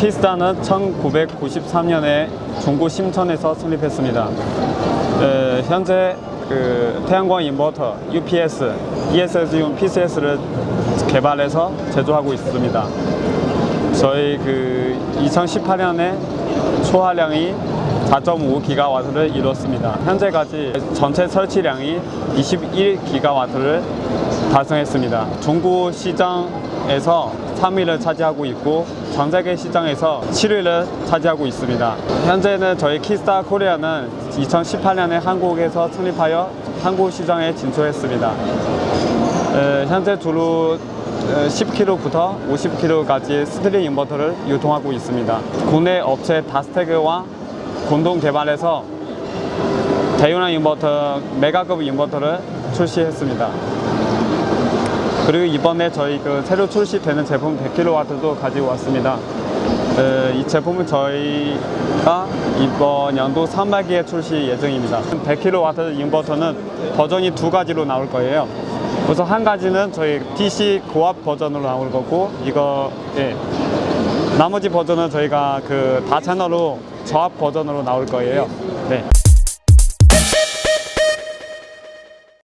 키스타는 1993년에 중구 심천에서 설립했습니다. 에, 현재 그 태양광 인버터, UPS, ESS용 PCS를 개발해서 제조하고 있습니다. 저희 그 2018년에 초화량이 4.5기가와트를 이뤘습니다. 현재까지 전체 설치량이 21기가와트를 달성했습니다. 중국 시장에서 3위를 차지하고 있고 전 세계 시장에서 7위를 차지하고 있습니다. 현재는 저희 키스타 코리아는 2018년에 한국에서 설립하여 한국 시장에 진출했습니다. 에, 현재 주로 10kg부터 50kg까지 스트링 인버터를 유통하고 있습니다. 국내 업체 다스테크와 공동 개발해서 대용량 인버터, 메가급 인버터를 출시했습니다. 그리고 이번에 저희 그 새로 출시되는 제품 100kW도 가지고 왔습니다. 에, 이 제품은 저희가 이번 연도 3분기에 출시 예정입니다. 100kW 인버터는 버전이 두 가지로 나올 거예요. 우선 한 가지는 저희 PC 고압 버전으로 나올 거고 이거 예. 나머지 버전은 저희가 그 다 채널로 저압 버전으로 나올 거예요. 네.